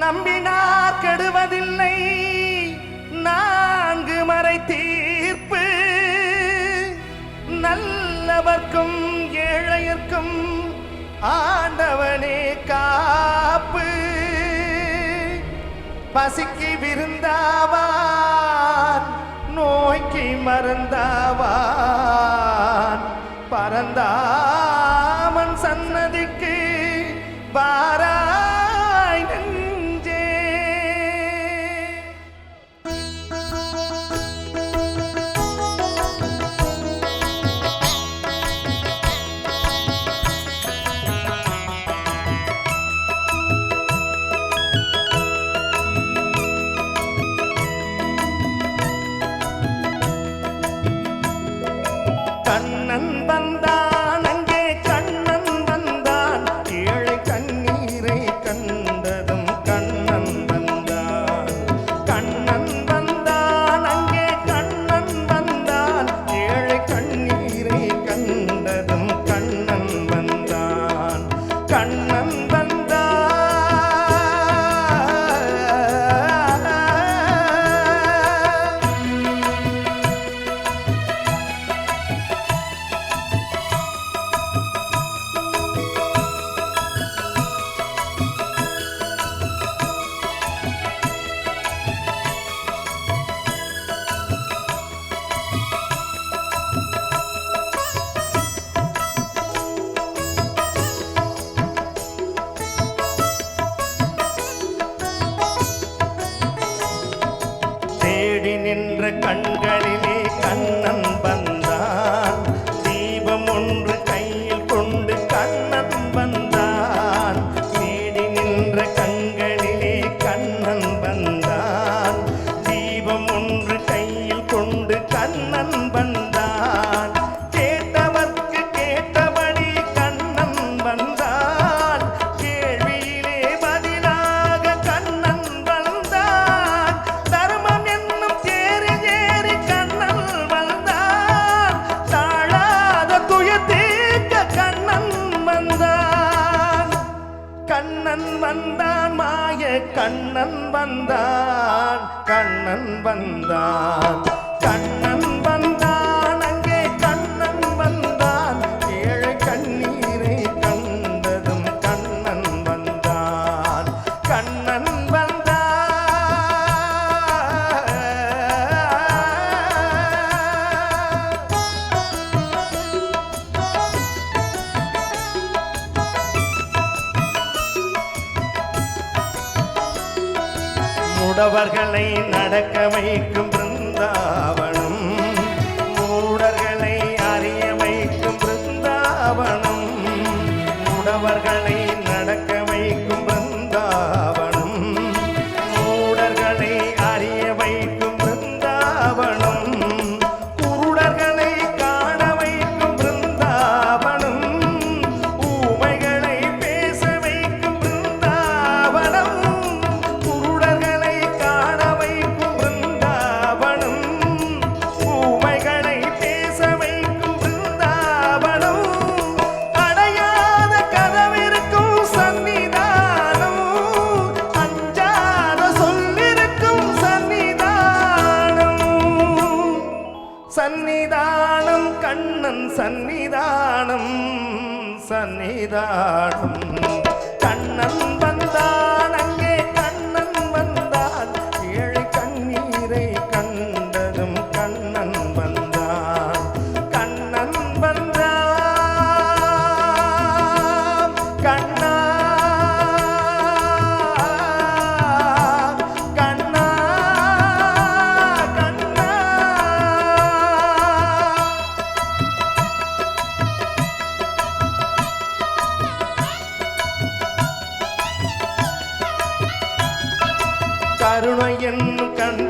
நம்பினார் கெடுவதில்லை. நான்கு மறை தீர்ப்பு. நல்லவர்க்கும் ஏழையர்க்கும் ஆண்டவனே காப்பு. பசிக்கு விருந்தாவான் நோய்க்கு மருந்தாவான். பரந்தாமன் சன்னதிக்கு பாரா வந்தான் மாய கண்ணன் வந்தான் கண்ணன் வந்தான் கண்ணன் வந்தான். மூடவர்களை நடக்க வைக்கும் பிருந்தாவனம். மூடர்களை அறிய வைக்கும் பிருந்தாவனம். மூடவர்களை சந்நிதானம் கண்ணன் சந்நிதானம் சந்நிதானம் கண்ணன் கருணை என்னும் கண்